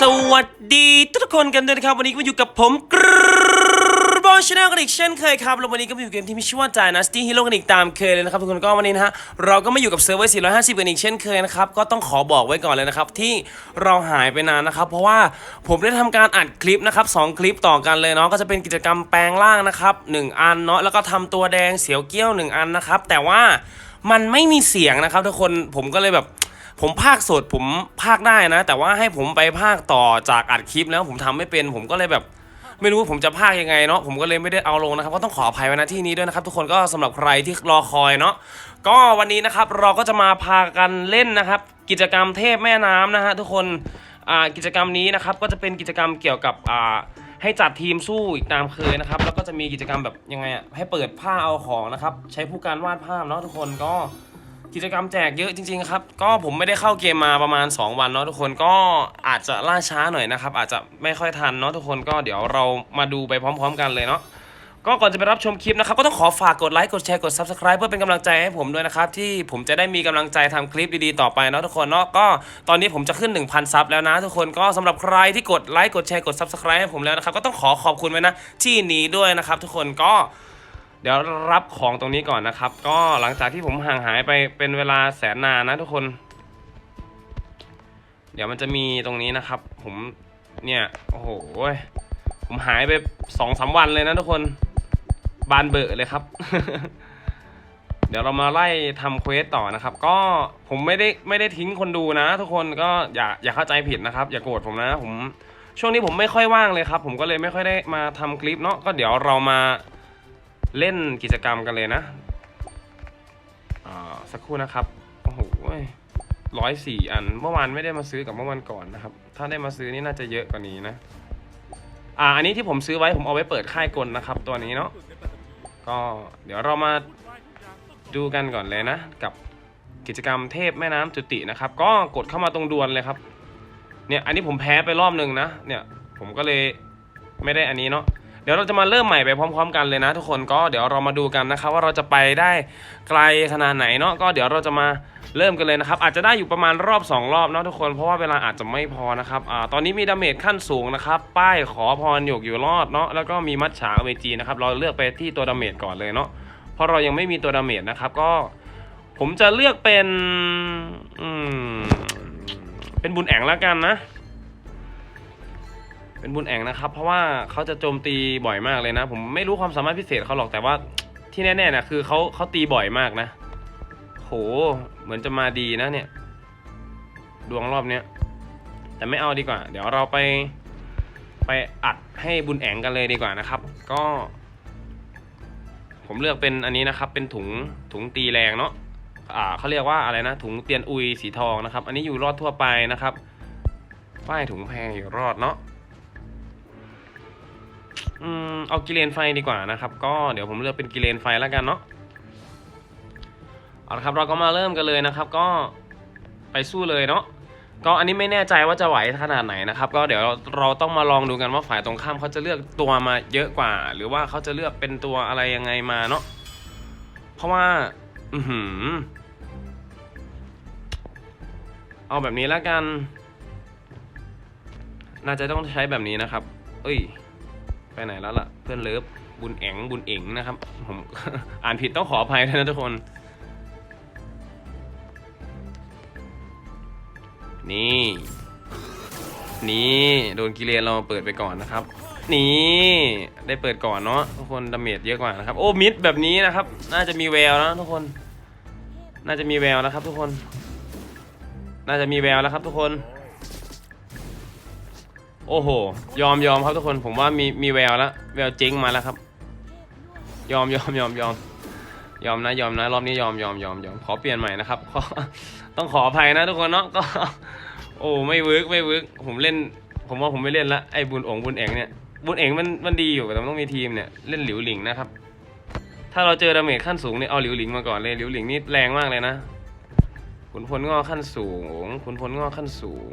สวัสดีทุกคนกันด้วยนะครับ วันนี้ก็มาอยู่กับผมกรบอลชาแนลกันอีกเช่นเคยครับแล้ววันนี้ก็มาอยู่เกมที่มีชื่อว่า Dynasty Hero กันอีกตามเคยเลยนะครับทุกคนก็วันนี้นะฮะเราก็มาอยู่กับเซิร์ฟเวอร์450 กันอีกเช่นเคยนะครับก็ต้องขอบอกไว้ก่อนเลยนะครับที่เราหายไปนานนะครับ เพราะว่าผมได้ทำการอัดคลิปนะครับสองคลิปต่อกันเลยเนาะก็จะเป็นกิจกรรมแปลงร่างนะครับหนึ่งอันเนาะแล้วก็ทำตัวแดงเสียวเกี้ยวหนึ่งอันนะครับแต่ว่ามันไม่มีเสียงนะครับทุกคนผมก็เลยแบบ ผมภาคสดผมภาคได้นะ แต่ว่าให้ผมไปภาคต่อจากอัดคลิปแล้วผมทำไม่เป็น ผมก็เลยแบบ ไม่รู้ผมจะภาคยังไงเนาะผมก็เลยไม่ได้เอาลงนะครับ ก็ต้องขออภัยไว้ณที่นี้ด้วยนะครับ ทุกคนก็สำหรับใครที่รอคอยเนาะก็วันนี้นะครับเราก็จะมาพากันเล่นนะครับ กิจกรรมเทพแม่น้ำนะฮะทุกคนอ่ากิจกรรมนี้นะครับก็จะเป็นกิจกรรมเกี่ยวกับอ่าให้จัดทีมสู้อีกตามเคยนะครับ แล้วก็จะมีกิจกรรมแบบยังไงอะให้เปิดผ้าเอาของนะครับ ใช้ผู้การวาดภาพเนาะทุกคนก็ กิจกรรมแจกเยอะจริงๆครับ ก็ผมไม่ได้เข้าเกมมาประมาณ 2 วันเนาะทุกคนก็อาจจะล่าช้าหน่อยนะครับ อาจจะไม่ค่อยทันเนาะทุกคนก็เดี๋ยวเรามาดูไปพร้อม ๆ กันเลยเนาะก็ก่อนจะไปรับชมคลิปนะครับ ก็ต้องขอฝากกดไลค์กดแชร์กด Subscribe เพื่อเป็นกำลังใจให้ผมด้วยนะครับ ที่ผมจะได้มีกำลังใจทำคลิปดีๆต่อไปเนาะทุกคนเนาะก็ตอนนี้ผมจะขึ้น 1,000 ซับแล้วนะทุกคนก็สำหรับใครที่กดไลค์กดแชร์กด Subscribe ให้ผมแล้วนะครับก็ต้องขอขอบคุณไว้นะที่นี้ด้วยนะครับทุกคนก็ เดี๋ยวรับของตรงนี้ก่อนนะครับ ก็หลังจากที่ผมห่างหายไปเป็นเวลาแสนนานนะทุกคน เดี๋ยวมันจะมีตรงนี้นะครับ ผมเนี่ยโอ้โหผมหายไปสองสามวันเลยนะทุกคน บานเบอะเลยครับ เดี๋ยวเรามาไล่ทำเควสต่อนะครับ ก็ผมไม่ได้ไม่ได้ทิ้งคนดูนะ ทุกคนก็อย่าอย่าเข้าใจผิดนะครับ อย่าโกรธผมนะผมช่วงนี้ผมไม่ค่อยว่างเลยครับ ผมก็เลยไม่ค่อยได้มาทำคลิปเนาะก็เดี๋ยวเรามา เล่นกิจกรรมกันเลยนะอ่าสักครู่นะครับ โอ้โหร้อยสี่อัน เมื่อวานไม่ได้มาซื้อกับเมื่อวันก่อนนะครับ ถ้าได้มาซื้อนี่น่าจะเยอะกว่านี้นะ อ่า อันนี้ที่ผมซื้อไว้ผมเอาไว้เปิดค่ายกลนะครับ ตัวนี้เนาะ ก็เดี๋ยวเรามาดูกันก่อนเลยนะ กับกิจกรรมเทพแม่น้ำจุตินะครับ ก็กดเข้ามาตรงดวนเลยครับ เนี่ย อันนี้ผมแพ้ไปรอบหนึ่งนะ เนี่ย ผมก็เลยไม่ได้อันนี้เนาะ เดี๋ยวเราจะมาเริ่มใหม่ไปพร้อม ๆ กันเลยนะ ทุกคนก็เดี๋ยวเรามาดูกันนะครับ ว่าเราจะไปได้ไกลขนาดไหนเนาะก็เดี๋ยวเราจะมาเริ่มกันเลยนะครับ อาจจะได้อยู่ประมาณรอบ 2 รอบเนาะทุกคนเพราะว่าเวลาอาจจะไม่พอนะครับอ่าตอนนี้มีดาเมจขั้นสูงนะครับ ป้ายขอพรหยกอยู่รอดเนาะแล้วก็มีมัดฉาเวจีนะครับเราเลือกไปที่ตัวดาเมจก่อนเลยเนาะเพราะเรายังไม่มีตัวดาเมจนะครับก็ผมจะเลือกเป็นอืมเป็นบุญแองแล้วกันนะ เป็นบุญแองนะครับ เพราะว่าเขาจะโจมตีบ่อยมากเลยนะ ผมไม่รู้ความสามารถพิเศษเขาหรอกแต่ว่าที่แน่ๆนะคือเขาเขาตีบ่อยมากนะ โห เหมือนจะมาดีนะเนี่ย ดวงรอบเนี้ยแต่ไม่เอาดีกว่า เดี๋ยวเราไปไปอัดให้บุญแองกันเลยดีกว่านะครับ ก็ ผมเลือกเป็นอันนี้นะครับ เป็นถุงถุงตีแรงเนาะอ่าเขาเรียกว่าอะไรนะ ถุงเตียนอุยสีทองนะครับ อันนี้อยู่รอดทั่วไปนะครับป้ายถุงแพงอยู่รอดเนาะ อืมเอากิเลนไฟดีกว่านะครับ ก็เดี๋ยวผมเลือกเป็นกิเลนไฟแล้วกันเนาะเอาละครับเราก็มาเริ่มกันเลยนะครับ ก็ไปสู้เลยเนาะก็อันนี้ไม่แน่ใจว่าจะไหวขนาดไหนนะครับ ก็เดี๋ยวเราต้องมาลองดูกันว่าฝ่ายตรงข้ามเขาจะเลือกตัวมาเยอะกว่า หรือว่าเขาจะเลือกเป็นตัวอะไรยังไงมาเนาะเพราะว่า อือเอาแบบนี้แล้วกัน น่าจะต้องใช้แบบนี้นะครับ เอ้ย ไปไหนแล้วล่ะ เพื่อนเลิฟบุญแองบุญเอ๋งนะครับ ผมอ่านผิดต้องขออภัยด้วยนะทุกคน นี่ นี่โดนกิเลนเราเปิดไปก่อนนะครับ นี่ได้เปิดก่อนเนาะทุกคนดาเมจเยอะกว่านะครับ โอ้มิดแบบนี้นะครับ น่าจะมีแววนะทุกคน น่าจะมีแววนะครับ ทุกคน น่าจะมีแววแล้วครับ ทุกคน โอ้โห ยอมยอมครับทุกคน ผมว่ามีมีแววแล้วแววเจ๊งมาแล้วครับ ยอมยอมยอมยอมยอมนะยอมนะ รอบนี้ยอมยอมยอมยอมขอเปลี่ยนใหม่นะครับขอต้องขออภัยนะทุกคนเนาะก็ โอ้ไม่เวิร์กไม่เวิร์กผมเล่น ผมว่าผมไม่เล่นละไอ้บุญองบุญเอ๋งเนี่ยบุญเอ๋งมันมันดีอยู่แต่มันต้องมีทีมเนี่ยเล่นหลิวหลิงนะครับ ถ้าเราเจอดาเมจขั้นสูงเนี่ยเอาหลิวหลิงมาก่อนเลยหลิวหลิงนี่แรงมากเลยนะขุนพลงอขั้นสูงขุนพลงอขั้นสูง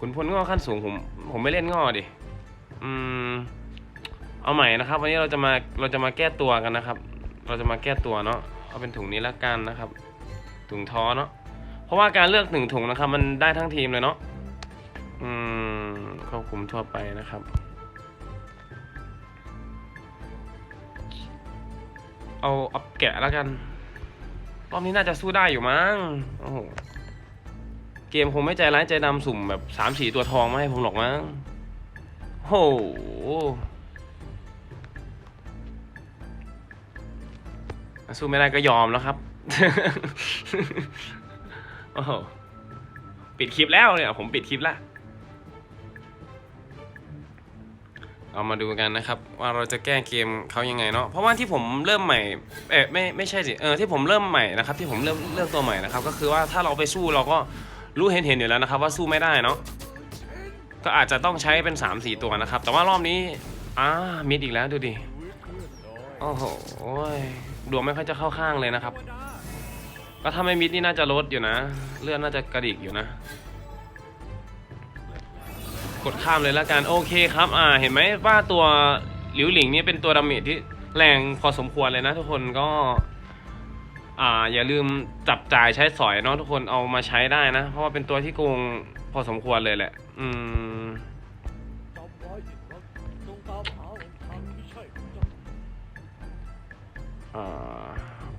ขุนพลงอขั้นสูงผมผมไม่เล่นงอดิ อืม เอาใหม่นะครับ วันนี้เราจะมาเราจะมาแก้ตัวกันนะครับ เราจะมาแก้ตัวเนาะเอาเป็นถุงนี้ละกันนะครับ ถุงท้อเนาะเพราะว่าการเลือกหนึ่งถุงนะครับ มันได้ทั้งทีมเลยเนาะอืมควบคุมทั่วไปนะครับเอาเอาแกะแล้วกัน รอบนี้น่าจะสู้ได้อยู่มั้ง โอ้โห เกมคงไม่ใจร้ายใจดำสุ่มแบบสามสี่ตัวทองมาให้ผมหรอกมั้งโอ้โหสู้ไม่ได้ก็ยอมแล้วครับ โอ้โห ปิดคลิปแล้วเนี่ย ผมปิดคลิปแล้วเอามาดูกันนะครับ ว่าเราจะแก้เกมเขายังไงเนาะ เพราะว่าที่ผมเริ่มใหม่ เออไม่ไม่ใช่สิ เออที่ผมเริ่มใหม่นะครับ ที่ผมเริ่มเลือกตัวใหม่นะครับ ก็คือว่าถ้าเราไปสู้เราก็ รู้เห็นเห็นอยู่แล้วนะครับว่าสู้ไม่ได้เนาะก็อาจจะต้องใช้เป็น 3 4 ตัวนะครับ แต่ว่ารอบนี้อ่ามิดอีกแล้วดูดิโอ้โหดวงไม่ค่อยจะเข้าข้างเลยนะครับ ก็ถ้าไม่มิดนี่น่าจะลดอยู่นะ เลือดน่าจะกระดิกอยู่นะ กดข้ามเลยแล้วกันโอเคครับอ่าเห็นไหมว่าตัวหลิวหลิงนี่เป็นตัวดาเมจที่แรงพอสมควรเลยนะทุกคนก็ อ่าอย่าลืมจับจ่ายใช้สอยเนาะทุกคนเอามาใช้ได้นะ เพราะว่าเป็นตัวที่โกงพอสมควรเลยแหละ อืมจำไว้ว่าป่าอ่า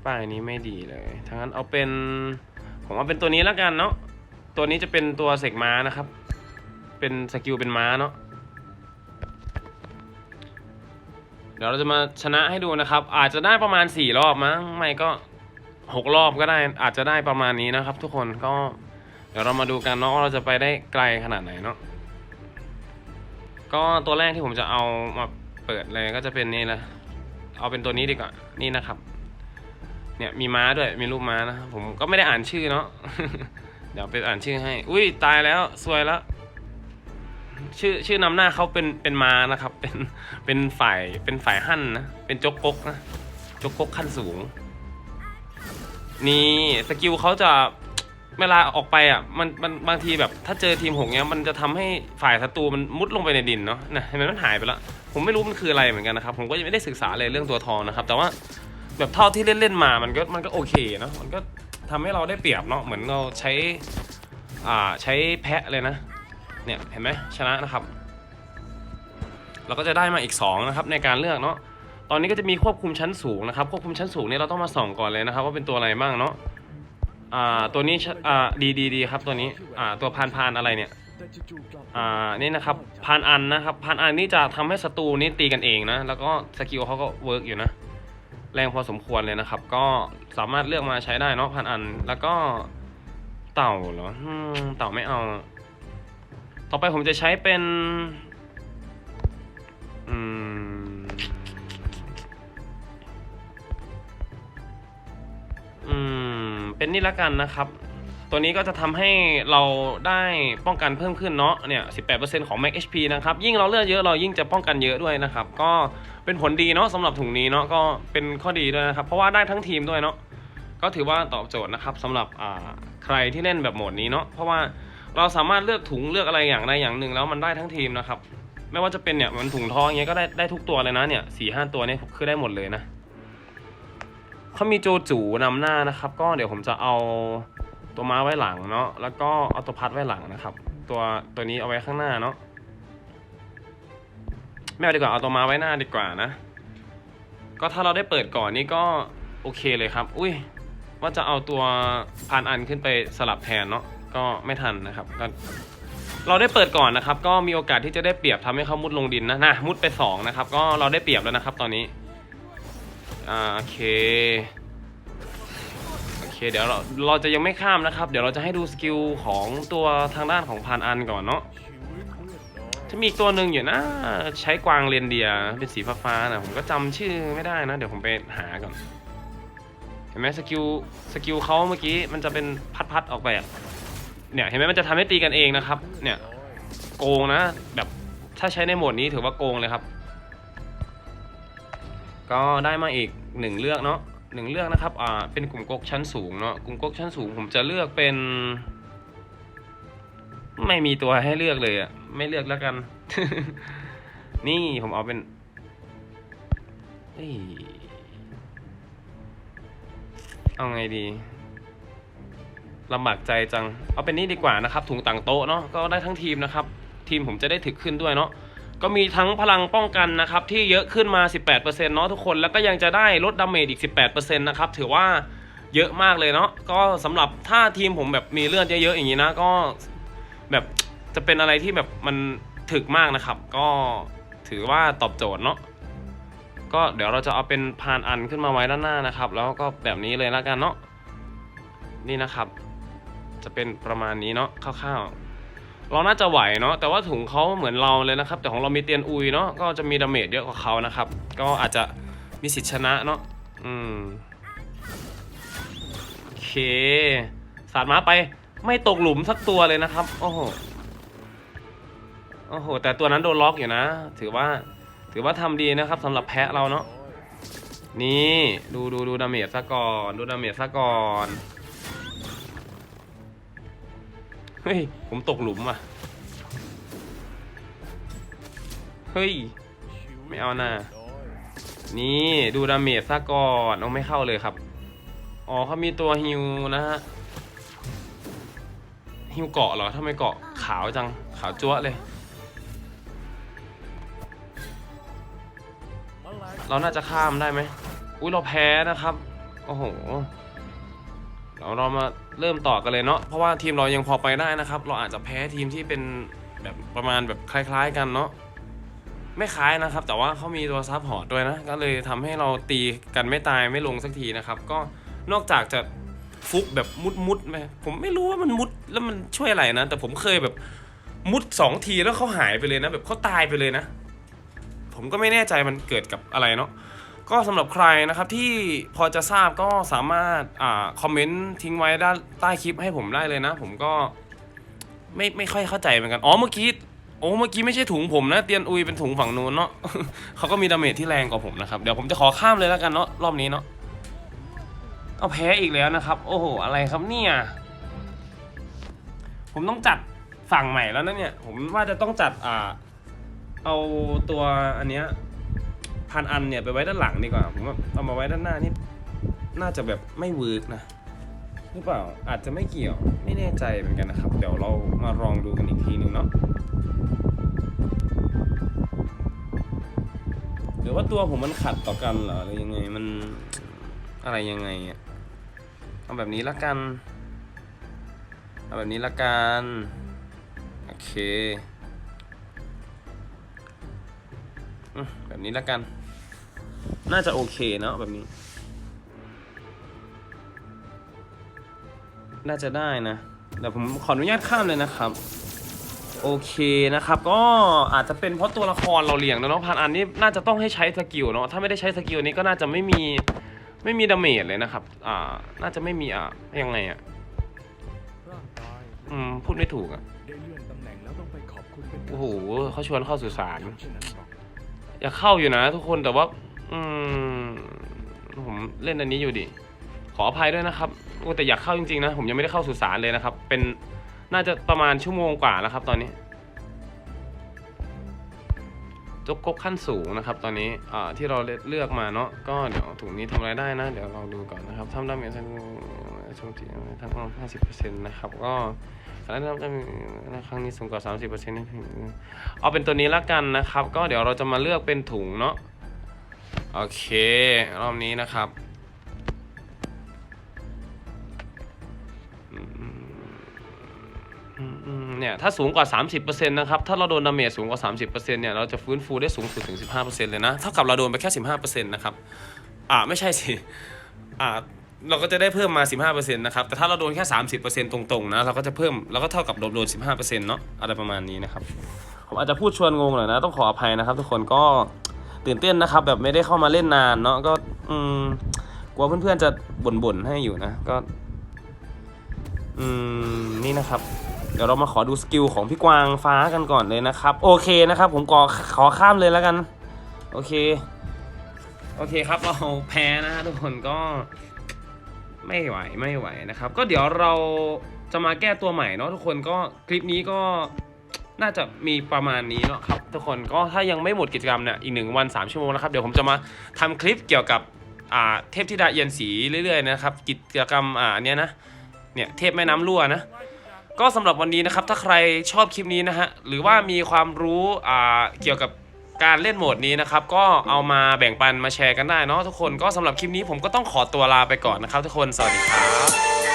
ป้ายนี้ไม่ดีเลยทั้งนั้นเอาเป็น ผมว่าเป็นตัวนี้แล้วกันเนาะ ตัวนี้จะเป็นตัวเสกม้านะครับ เป็นสกิลเป็นม้าเนาะ เดี๋ยวเราจะมาชนะให้ดูนะครับ อาจจะได้ประมาณสี่รอบมั้ง ไม่ก็ หกรอบก็ได้อาจจะได้ประมาณนี้นะครับ ทุกคนก็เดี๋ยวเรามาดูกันเนาะว่าเราจะไปได้ไกลขนาดไหนเนาะก็ตัวแรกที่ผมจะเอามาเปิดเลยก็จะเป็นนี่ละเอาเป็นตัวนี้ดีกว่านี่นะครับ เนี่ยมีม้าด้วยมีรูปม้านะผมก็ไม่ได้อ่านชื่อเนาะเดี๋ยวไปอ่านชื่อให้ อุ้ยตายแล้วซวยแล้วชื่อชื่อนำหน้าเขาเป็นเป็นม้านะครับ เป็นเป็นฝ่ายเป็นฝ่ายหั่นนะเป็นจกกกนะจกกกขั้นสูง นี่สกิลเขาจะเวลาออกไปอะมันมันบางทีแบบ ถ้าเจอทีมหกเนี้ยมันจะทำให้ฝ่ายศัตรูมันมุดลงไปในดินเนาะนะเห็นไหมมันหายไปแล้วผมไม่รู้มันคืออะไรเหมือนกันนะครับ ผมก็ยังไม่ได้ศึกษาเลยเรื่องตัวทองนะครับ แต่ว่าแบบเท่าที่เล่นๆมามันก็มันก็โอเคเนาะมันก็ทำให้เราได้เปรียบเนาะเหมือนเราใช้อ่าใช้แพะเลยนะ เนี่ยเห็นไหมชนะนะครับ เราก็จะได้มาอีก 2 นะครับในการเลือกเนาะ ตอนนี้ก็จะมีควบคุมชั้นสูงนะครับ ควบคุมชั้นสูงเนี่ยเราต้องมาส่องก่อนเลยนะครับ ว่าเป็นตัวอะไรบ้างเนาะอ่าตัวนี้อ่าดีดีดีครับตัวนี้อ่าตัวพานพานอะไรเนี่ยอ่านี่นะครับพานอันนะครับพานอันนี่จะทำให้ศัตรูนี่ตีกันเองนะแล้วก็สกิลเขาก็เวิร์กอยู่นะแรงพอสมควรเลยนะครับ ก็สามารถเลือกมาใช้ได้เนาะพานอัน แล้วก็เต่าเหรอเต่าไม่เอา ต่อไปผมจะใช้เป็น เป็นนี่ละกันนะครับ ตัวนี้ก็จะทำให้เราได้ป้องกันเพิ่มขึ้นเนาะเนี่ย 18%ของ Max HP นะครับ ยิ่งเราเลือดเยอะเรายิ่งจะป้องกันเยอะด้วยนะครับ ก็เป็นผลดีเนาะสำหรับถุงนี้เนาะก็เป็นข้อดีด้วยนะครับ เพราะว่าได้ทั้งทีมด้วยเนาะก็ถือว่าตอบโจทย์นะครับสำหรับใครที่เล่นแบบโหมดนี้เนาะเพราะว่าเราสามารถเลือกถุงเลือกอะไรอย่างใดอย่างหนึ่งแล้วมันได้ทั้งทีมนะครับ ไม่ว่าจะเป็นเนี่ยมันถุงทองเงี้ยก็ได้ได้ทุกตัวเลยนะเนี่ยสี่ห้าตัวเนี่ยคือได้หมดเลยนะ เขามีโจจูนำหน้านะครับ ก็เดี๋ยวผมจะเอาตัวม้าไว้หลังเนาะแล้วก็เอาตัวพัดไว้หลังนะครับ ตัวตัวนี้เอาไว้ข้างหน้าเนาะไม่เอาดีกว่าเอาตัวม้าไว้หน้าดีกว่านะ ก็ถ้าเราได้เปิดก่อนนี่ก็โอเคเลยครับ อุ้ยว่าจะเอาตัวพานอันขึ้นไปสลับแทนเนาะก็ไม่ทันนะครับก็เราได้เปิดก่อนนะครับ ก็มีโอกาสที่จะได้เปรียบทำให้เขามุดลงดินนะนะมุดไปสองนะครับก็เราได้เปรียบแล้วนะครับ ตอนนี้ อ่าโอเคโอเคเดี๋ยวเราเราจะยังไม่ข้ามนะครับ เดี๋ยวเราจะให้ดูสกิลของตัวทางด้านของพานอันก่อนเนาะชีวิตเพื่อนน้อยจะมีอีกตัวหนึ่งอยู่นะใช้กวางเรนเดียร์เป็นสีฟ้าๆนะผมก็จำชื่อไม่ได้นะ เดี๋ยวผมไปหาก่อน เห็นไหมสกิลสกิลเขาเมื่อกี้มันจะเป็นพัดๆออกไปอะเนี่ยเห็นไหมมันจะทำให้ตีกันเองนะครับ เนี่ยโกงนะ แบบถ้าใช้ในโหมดนี้ถือว่าโกงเลยครับ ก็ได้มาอีกหนึ่งเลือกเนาะหนึ่งเลือกนะครับอ่าเป็นกลุ่มกกชั้นสูงเนาะกลุ่มกกชั้นสูง ผมจะเลือกเป็น ไม่มีตัวให้เลือกเลยอะ่ะไม่เลือกแล้วกัน นี่ผมเอาเป็นเอ้ยเอาไงดีลำบากใจจัง เอาเป็นนี่ดีกว่านะครับ ถุงต่างโต๊ะเนาะก็ได้ทั้งทีมนะครับ ทีมผมจะได้ถึกขึ้นด้วยเนาะ ก็มีทั้งพลังป้องกันนะครับที่เยอะขึ้นมา 18%เนาะทุกคน แล้วก็ยังจะได้ลดดาเมจอีก 18%นะครับถือว่าเยอะมากเลยเนาะก็สำหรับถ้าทีมผมแบบมีเลือดเยอะๆอย่างนี้นะก็แบบจะเป็นอะไรที่แบบมันถึกมากนะครับ ก็ถือว่าตอบโจทย์เนาะก็เดี๋ยวเราจะเอาเป็นพานอันขึ้นมาไว้ด้านหน้านะครับ แล้วก็แบบนี้เลยแล้วกันเนาะนี่นะครับ จะเป็นประมาณนี้เนาะคร่าวๆ เราน่าจะไหวเนาะแต่ว่าถุงเขาเหมือนเราเลยนะครับ แต่ของเรามีเตียนอุยเนาะก็จะมีดาเมจเยอะกว่าเขานะครับ ก็อาจจะมีสิทธิชนะเนาะอืมโอเคสาดม้าไปไม่ตกหลุมสักตัวเลยนะครับ โอ้โหโอ้โห แต่ตัวนั้นโดนล็อกอยู่นะ ถือว่า ถือว่าทำดีนะครับสำหรับแพะเราเนาะ นี่ ดูดูดูดาเมจซะก่อน ดูดาเมจซะก่อน ฮ้ย ผมตกหลุมอะ เฮ้ย ไม่เอาน่ะนี่ดูดาเมจซะก่อนเอาไม่เข้าเลยครับ อ๋อเขามีตัวฮิวนะฮะฮิวเกาะเหรอทำไมเกาะขาวจัง ขาวจั๊วะเลย เราน่าจะข้ามได้ไหมอุ้ยเราแพ้นะครับ โอ้โห เราเรามาเริ่มต่อกันเลยเนาะเพราะว่าทีมเรายังพอไปได้นะครับ เราอาจจะแพ้ทีมที่เป็นแบบประมาณแบบคล้าย ๆ กันเนาะไม่คล้ายนะครับ แต่ว่าเขามีตัวซับพอร์ตด้วยนะ ก็เลยทำให้เราตีกันไม่ตายไม่ลงสักทีนะครับ ก็นอกจากจะฟุกแบบมุดมุดๆไหมผมไม่รู้ว่ามันมุดแล้วมันช่วยอะไรนะ แต่ผมเคยแบบมุดสองทีแล้วเขาหายไปเลยนะ แบบเขาตายไปเลยนะ ผมก็ไม่แน่ใจมันเกิดกับอะไรเนาะ ก็สำหรับใครนะครับที่พอจะทราบก็สามารถอ่าคอมเมนต์ทิ้งไว้ด้านใต้คลิปให้ผมได้เลยนะ ผมก็ไม่ไม่ค่อยเข้าใจเหมือนกัน อ๋อเมื่อกี้โอ้เมื่อกี้ไม่ใช่ถุงผมนะ เตียนอุยเป็นถุงฝั่งนู้นเนาะเขาก็มีดาเมจที่แรงกว่าผมนะครับ เดี๋ยวผมจะขอข้ามเลยแล้วกันเนาะรอบนี้เนาะเอาแพ้อีกแล้วนะครับ โอ้โหอะไรครับเนี่ยผมต้องจัดฝั่งใหม่แล้วนะเนี่ย ผมว่าจะต้องจัดอ่า เอาตัวอันเนี้ย พันอันเนี่ยไปไว้ด้านหลังดีกว่าผมว่าเอามาไว้ด้านหน้านี่น่าจะแบบไม่เวิร์กนะหรือเปล่าอาจจะไม่เกี่ยวไม่แน่ใจเหมือนกันนะครับ เดี๋ยวเรามาลองดูกันอีกทีหนึ่งเนาะหรือว่าตัวผมมันขัดต่อกันเหรอหรือยังไงมันอะไรยังไงอะเอาแบบนี้ละกัน เอาแบบนี้ละกัน โอเค แบบนี้แล้วกัน น่าจะโอเคเนอะแบบนี้ น่าจะได้นะเดี๋ยวผมขออนุญาตข้ามเลยนะครับ โอเคนะครับ ก็อาจจะเป็นเพราะตัวละครเราเลี่ยงนะเนาะพันอันนี้น่าจะต้องให้ใช้สกิลเนาะถ้าไม่ได้ใช้สกิลนี้ก็น่าจะไม่มีไม่มีดาเมจเลยนะครับ อ่า น่าจะไม่มีอ่ายังไงอะร่างกายอืมพูดไม่ถูกอะได้เลื่อนตำแหน่งแล้วต้องไปขอบคุณเป็นโอ้โหเขาชวนเข้าสุสานเช่นนั้นหร อยากเข้าอยู่นะทุกคนแต่ว่า อืม ผมเล่นอันนี้อยู่ดิ ขออภัยด้วยนะครับแต่อยากเข้าจริงๆนะ ผมยังไม่ได้เข้าสุสานเลยนะครับ เป็นน่าจะประมาณชั่วโมงกว่าแล้วครับ ตอนนี้จกกขั้นสูงนะครับ ตอนนี้อ่าที่เราเลือกมาเนาะก็เดี๋ยวถุงนี้ทำอะไรได้นะ เดี๋ยวลองดูก่อนนะครับทำได้ไหมทั้งช่วงที่ทั้งห้าสิบเปอร์เซ็นต์นะครับ ก็ แล้วนะครั้งนี้สูงกว่าสามสิบเปอร์เซ็นต์เอาเป็นตัวนี้ละกันนะครับ ก็เดี๋ยวเราจะมาเลือกเป็นถุงเนาะโอเค รอบนี้นะครับเนี่ยถ้าสูงกว่า 30%นะครับ ถ้าเราโดนดาเมจสูงกว่า 30%เนี่ย เราจะฟื้นฟูได้สูงสุดถึง 15%เลยนะ เท่ากับเราโดนไปแค่ 15%นะครับ อ่า ไม่ใช่สิ อ่า เราก็จะได้เพิ่มมา 15%นะครับ แต่ถ้าเราโดนแค่ 30%ตรงๆนะ เราก็จะเพิ่ม เราก็เท่ากับโดนโดน 15%เนาะ อะไรประมาณนี้นะครับ ผมอาจจะพูดชวนงงหน่อยนะ ต้องขออภัยนะครับ ทุกคนก็ตื่นเต้นนะครับ แบบไม่ได้เข้ามาเล่นนานเนาะ ก็อืมกลัวเพื่อนๆจะบ่นๆให้อยู่นะ ก็ อืม นี่นะครับ เดี๋ยวเรามาขอดูสกิลของพี่กวางฟ้ากันก่อนเลยนะครับ โอเคนะครับ ผมขอขอข้ามเลยแล้วกัน โอเค โอเคครับ เราแพ้นะฮะทุกคนก็ ไม่ไหวไม่ไหวนะครับ ก็เดี๋ยวเราจะมาแก้ตัวใหม่เนาะทุกคนก็คลิปนี้ก็น่าจะมีประมาณนี้เนาะครับ ทุกคนก็ถ้ายังไม่หมดกิจกรรมเนี่ยอีกหนึ่งวันสามชั่วโมงนะครับ เดี๋ยวผมจะมาทำคลิปเกี่ยวกับอ่าเทพธิดาเอียนสีเรื่อยๆนะครับ กิจกรรมอ่าเนี้ยนะเนี่ยเทพแม่น้ำรั่วนะก็สำหรับวันนี้นะครับถ้าใครชอบคลิปนี้นะฮะหรือว่ามีความรู้อ่าเกี่ยวกับ การเล่นโหมดนี้นะครับ ก็เอามาแบ่งปันมาแชร์กันได้เนาะทุกคนก็สำหรับคลิปนี้ผมก็ต้องขอตัวลาไปก่อนนะครับ ทุกคนสวัสดีครับ